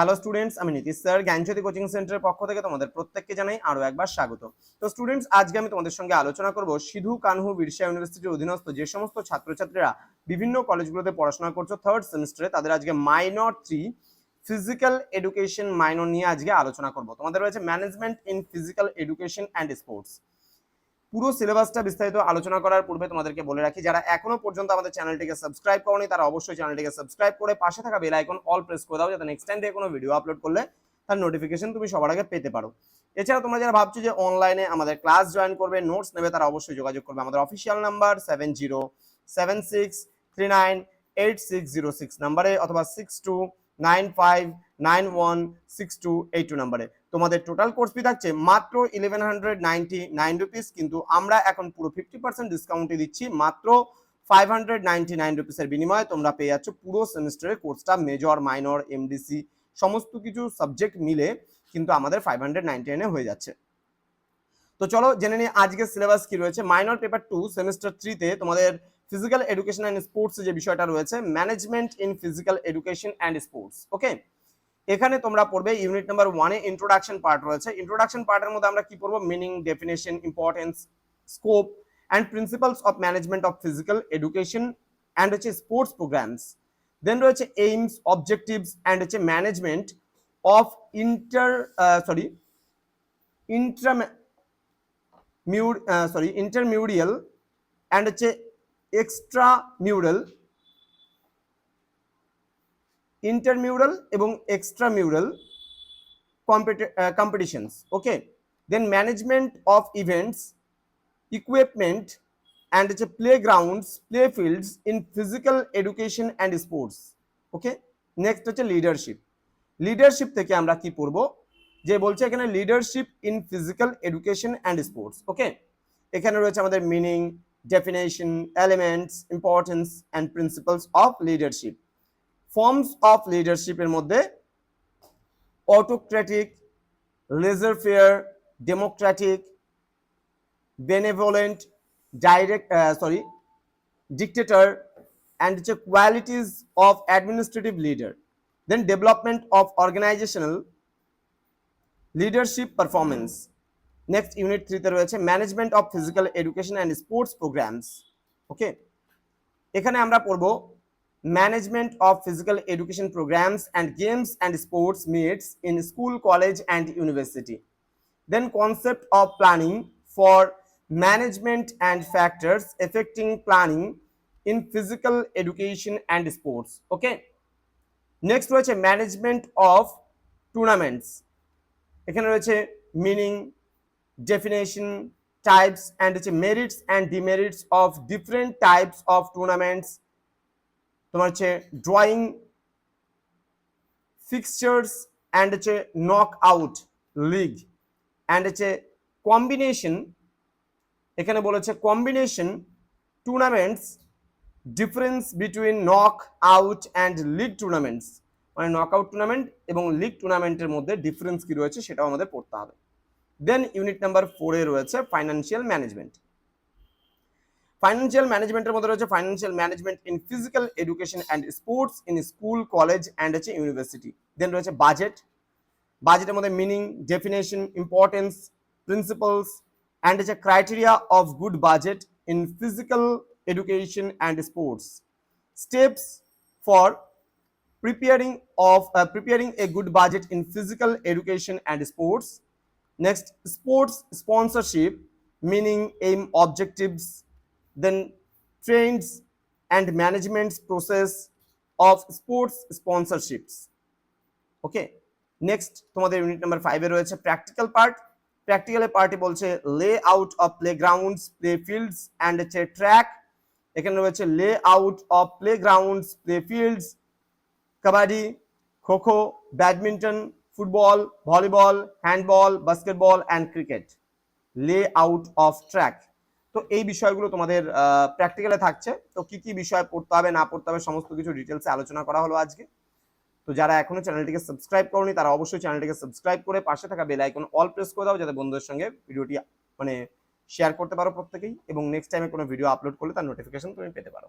Hello students আমি Nitish sir, জ্ঞানজ্যোতি coaching সেন্টারের পক্ষ থেকে তোমাদের প্রত্যেককে জানাই আরও একবার স্বাগত। তো স্টুডেন্টস আজকে আমি তোমাদের সঙ্গে আলোচনা করব সিধু কানহু বিরসা ইউনিভার্সিটির অধীনস্থ যে সমস্ত ছাত্রছাত্রীরা বিভিন্ন কলেজগুলোতে পড়াশোনা করছ থার্ড সেমিস্টারে তাদের আজকে minor three physical education minor নিয়ে আজকে আলোচনা করব। তোমাদের রয়েছে management in physical education and sports পুরো সিলেবাসটা বিস্তারিত আলোচনা করার পূর্বে তোমাদেরকে বলে রাখি, যারা এখনও পর্যন্ত আমাদের চ্যানেলটিকে সাবস্ক্রাইব করনি, তারা অবশ্যই চ্যানেলটিকে সাবস্ক্রাইব করে পাশে থাকা বেল আইকন অল প্রেস করে দাও, যাতে নেক্সট টাইম থেকে কোনো ভিডিও আপলোড করলে তার নোটিফিকেশন তুমি সবার আগে পেতে পারো। এছাড়া তোমরা যারা ভাবছ যে অনলাইনে আমাদের ক্লাস জয়েন করবে নোটস নেবে, তারা অবশ্যই যোগাযোগ করবে। আমাদের official number seven zero seven six three nine eight six zero six নাম্বারে অথবা six two nine five nine one six two eight two নাম্বারে। তোমাদের টোটাল কোর্স ফি থাকছে মাত্র eleven hundred ninety nine rupees কিন্তু আমরা এখন পুরো ফিফটি পার্সেন্ট ডিসকাউন্টে দিচ্ছি মাত্র ফাইভ হান্ড্রেড নাইনটি নাইন রুপিসের বিনিময়ে তোমরা পেয়ে যাচ্ছ পুরো সেমিস্টারের কোর্সটা মেজর মাইনর এমডিসি সমস্ত কিছু সাবজেক্ট মিলে কিন্তু আমাদের ফাইভ হান্ড্রেড নাইনটি নাইনে হয়ে যাচ্ছে। তো চলো জেনে নিই আজকের সিলেবাস কি রয়েছে। মাইনর পেপার টু সেমিস্টার থ্রিতে তোমাদের ফিজিক্যাল এডুকেশন অ্যান্ড স্পোর্টস যে বিষয়টা রয়েছে management in physical education and sports okay এখানে তোমরা পড়বে ইউনিট নাম্বার ওয়ানে ইন্ট্রোডাকশন পার্ট রয়েছে। ইন্ট্রোডাকশন পার্টের মধ্যে আমরা কি পড়ব? Meaning definition importance scope and principles of management of physical education and হচ্ছে স্পোর্টস প্রোগ্রামস দেন রয়েছে এইমস অবজেক্টিভস অ্যান্ড হচ্ছে management of inter sorry intramural sorry intermural and হচ্ছে এক্সট্রা মিউরাল ইন্টারমিউরাল এবং extramural competitions okay then management of events equipment and হচ্ছে play grounds play fields in physical education and sports okay next হচ্ছে leadership leadership থেকে আমরা কি পড়ব? যে বলছে এখানে leadership in physical education and sports okay এখানে রয়েছে আমাদের meaning definition elements importance and principles of leadership forms of লিডারশিপের মধ্যে autocratic laissez faire democratic benevolent direct sorry dictator and হচ্ছে qualities of administrative leader then development of organizational leadership performance next unit থ্রিতে রয়েছে management of physical education and sports programs okay এখানে আমরা পড়ব management of physical education programs and games and sports meets in school college and university then concept of planning for management and factors affecting planning in physical education and sports okay next রয়েছে management of tournaments এখানে রয়েছে meaning definition types and হচ্ছে merits and demerits of different types of tournaments তোমার হচ্ছে drawing fixtures and হচ্ছে knock out league and হচ্ছে combination এখানে বলেছে combination tournaments difference between knock out and league tournaments মানে নক আউট টুর্নামেন্ট এবং league টুর্নামেন্টের মধ্যে ডিফারেন্স কি রয়েছে সেটাও আমাদের পড়তে হবে। দেন ইউনিট নাম্বার ফোরে রয়েছে ফাইন্যান্সিয়াল ম্যানেজমেন্ট ফাইন্যান্সিয়াল ম্যানেজমেন্টের মধ্যে রয়েছে financial management in physical education and sports in school college and হচ্ছে ইউনিভার্সিটি দেন রয়েছে বাজেট বাজেটের মধ্যে meaning definition importance principles and হচ্ছে criteria of good budget in physical education and sports steps for preparing of uh, a good budget in physical education and sports. Next, sports sponsorship, meaning aim objectives, then trends and management process of sports sponsorships. Okay next তোমাদের unit number ফাইভে রয়েছে practical part প্র্যাকটিক্যালের পার্টে বলছে lay out of play grounds play fields and হচ্ছে track এখানে রয়েছে lay out of play grounds play fields kabaddi, kho kho, badminton football, volleyball, handball, basketball and cricket. Lay out of track তো এই বিষয়গুলো তোমাদের প্র্যাকটিক্যালে থাকছে। তো কি কি বিষয় পড়তে হবে, না পড়তে হবে, সমস্ত কিছু ডিটেলসে আলোচনা করা হলো আজকে। তো যারা এখনও চ্যানেলটিকে সাবস্ক্রাইব করনি, তারা অবশ্যই চ্যানেলটিকে সাবস্ক্রাইব করে পাশে থাকা বেল আইকন অল প্রেস করে দাও, যাতে বন্ধুদের সঙ্গে ভিডিওটি মানে শেয়ার করতে পারো প্রত্যেকেই। এবং নেক্সট টাইমে কোনো ভিডিও আপলোড করলে তার নোটিফিকেশন তুমি পেতে পারো।